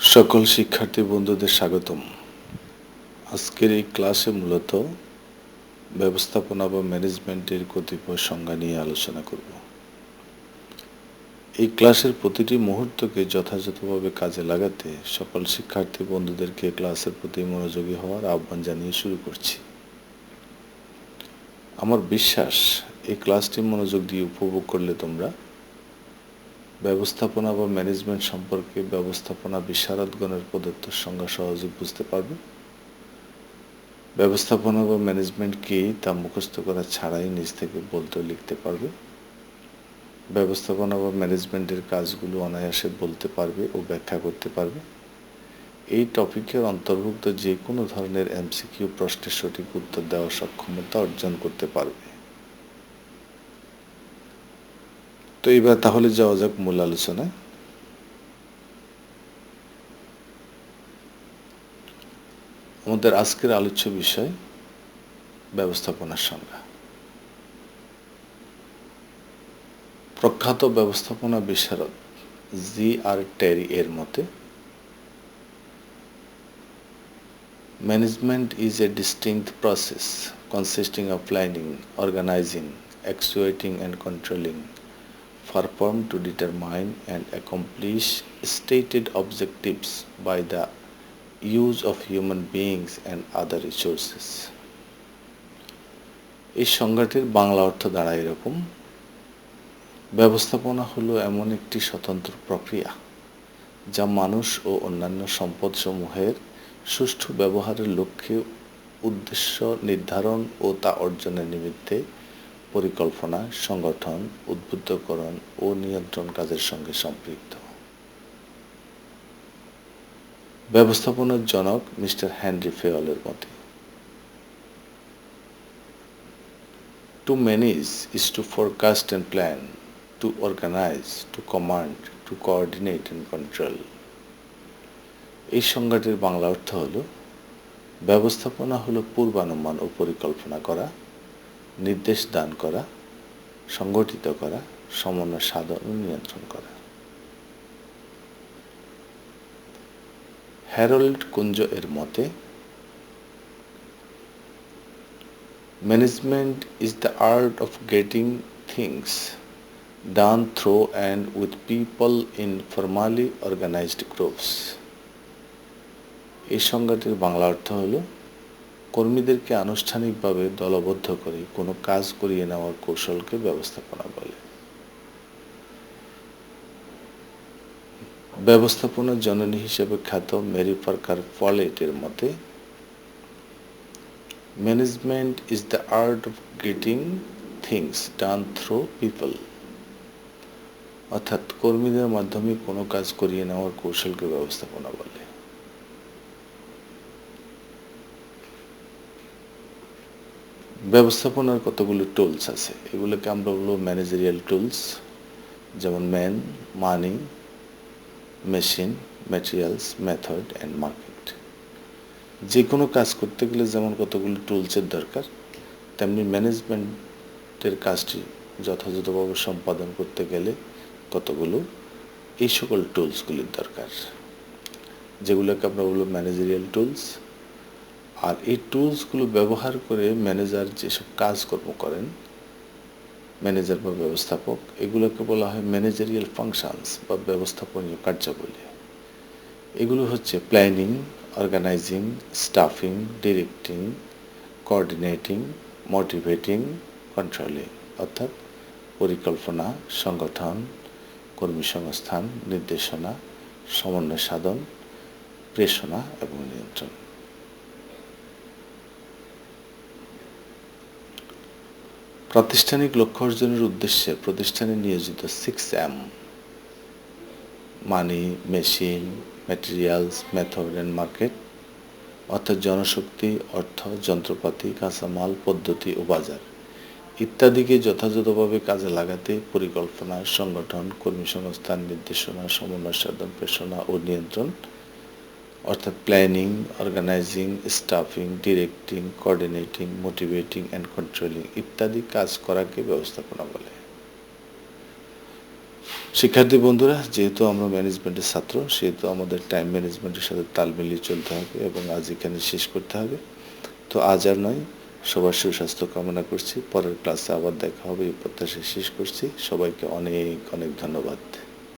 সকল শিক্ষার্থী বন্ধুদের স্বাগতম। আজকের এই ক্লাসে মূলত ব্যবস্থাপনা বা ম্যানেজমেন্টের কতিপয় সংজ্ঞা নিয়ে আলোচনা করব। এই ক্লাসের প্রতিটি মুহূর্তকে যথাযথভাবে কাজে লাগাতে সকল শিক্ষার্থী বন্ধুদেরকে ক্লাসের প্রতি মনোযোগী হওয়ার আহ্বান জানিয়ে শুরু করছি। আমার বিশ্বাস, এই ক্লাসটি মনোযোগ দিয়ে উপভোগ করলে তোমরা ব্যবস্থাপনা বা ম্যানেজমেন্ট সম্পর্কে ব্যবস্থাপনা বিশারদগণের প্রদত্ত সংজ্ঞা সহজে বুঝতে পারবে? ব্যবস্থাপনা বা ম্যানেজমেন্ট কি তা মুখস্থ করা ছাড়াই নিজ থেকে বলতে লিখতে পারবে? ব্যবস্থাপনা বা ম্যানেজমেন্টের কাজগুলো অনায়াসে বলতে পারবে ও ব্যাখ্যা করতে পারবে? এই টপিকের অন্তর্ভুক্ত যে কোনো ধরনের এমসিকিউ প্রশ্নের সঠিক উত্তর দেওয়ার সক্ষমতা অর্জন করতে পারবে। তো এবার তাহলে যাওয়া যাক মূল আলোচনায়। আমাদের আজকের আলোচ্য বিষয়, ব্যবস্থাপনার সংজ্ঞা। প্রখ্যাত ব্যবস্থাপনা বিশারদ জি আর টেরি এর মতে management is a distinct process consisting of planning organizing actuating and controlling performed to determine and accomplish stated objectives by the use of human beings and other resources. এই সংজ্ঞাটির বাংলা অর্থ দাঁড়ায় এরকম। ব্যবস্থাপনা হলো এমন একটি স্বতন্ত্র প্রক্রিয়া, যা মানুষ ও অন্যান্য সম্পদসমূহের সুষ্ঠু ব্যবহারের লক্ষ্যে উদ্দেশ্য নির্ধারণ ও তা অর্জনের নিমিত্তে পরিকল্পনা, সংগঠন, উদ্বুদ্ধকরণ ও নিয়ন্ত্রণ কাজের সঙ্গে সম্পৃক্ত। ব্যবস্থাপনার জনক মিস্টার হ্যানরি ফেওয়ালের মতে to manage is to forecast and plan to organize to command to coordinate and control এই সংজ্ঞাটির বাংলা অর্থ হল, ব্যবস্থাপনা হলো পূর্বানুমান ও পরিকল্পনা করা নির্দেশ দান করা, সংগঠিত করা, সমন্বয় সাধন ও নিয়ন্ত্রণ করা। হ্যারোল্ড কুঞ্জ এর মতে management is the art of getting things done through and with people in formally organized groups এই সংজ্ঞাটির বাংলা অর্থ হলো কর্মীদেরকে আনুষ্ঠানিকভাবে দলবদ্ধ করে কোনো কাজ করিয়ে নেওয়ার কৌশলকে ব্যবস্থাপনা বলে। ব্যবস্থাপনার জননী হিসেবে খ্যাত মেরি পার্কার ফলেটের মতে management is the art of getting things done through people অর্থাৎ কর্মীদের মাধ্যমে কোনো কাজ করিয়ে নেওয়ার কৌশলকে ব্যবস্থাপনা বলে। ব্যবস্থাপনার কতগুলো টুলস আছে? এগুলোকে আমরা বলব ম্যানেজারিয়াল টুলস যেমন man money machine materials method and market যে কোনো কাজ করতে গেলে যেমন কতগুলো টুলসের দরকার, তেমনি ম্যানেজমেন্টের কাজটি যথাযথভাবে সম্পাদন করতে গেলে কতগুলো, এই সকল টুলসগুলির দরকার। যেগুলোকে আমরা বলব ম্যানেজারিয়াল টুলস আর এই টুলসগুলো ব্যবহার করে ম্যানেজার যেসব কাজকর্ম করেন ম্যানেজার বা ব্যবস্থাপক, এগুলোকে বলা হয় ম্যানেজারিয়াল ফাংশনস বা ব্যবস্থাপনীয় কার্যাবলী। এগুলো হচ্ছে planning organizing staffing directing coordinating motivating controlling অর্থাৎ পরিকল্পনা, সংগঠন, কর্মী সংস্থান, নির্দেশনা, সমন্বয় সাধন, প্রেষণা এবং নিয়ন্ত্রণ। প্রাতিষ্ঠানিক লক্ষ্য অর্জনের উদ্দেশ্যে প্রতিষ্ঠানে নিয়োজিত six M money machine materials method and market অর্থাৎ জনশক্তি, অর্থ, যন্ত্রপাতি, কাঁচামাল, পদ্ধতি ও বাজার ইত্যাদিকে যথাযথভাবে কাজে লাগাতে পরিকল্পনা, সংগঠন, কর্মী সংস্থান, নির্দেশনা, সমন্বয় সাধন প্রেষণা ও নিয়ন্ত্রণ অর্থাৎ planning organizing staffing directing coordinating motivating and controlling ইত্যাদি কাজ করাকে ব্যবস্থাপনা বলে। শিক্ষার্থী বন্ধুরা, যেহেতু আমরা ম্যানেজমেন্টের ছাত্র, সেহেতু আমাদের টাইম ম্যানেজমেন্টের সাথে তাল মিলিয়ে চলতে হবে এবং আজ এখানে শেষ করতে হবে। তো আজ আর নয়, সবার সুস্বাস্থ্য কামনা করছি। পরের ক্লাসে আবার দেখা হবে, এই প্রত্যাশা শেষ করছি। সবাইকে অনেক অনেক ধন্যবাদ।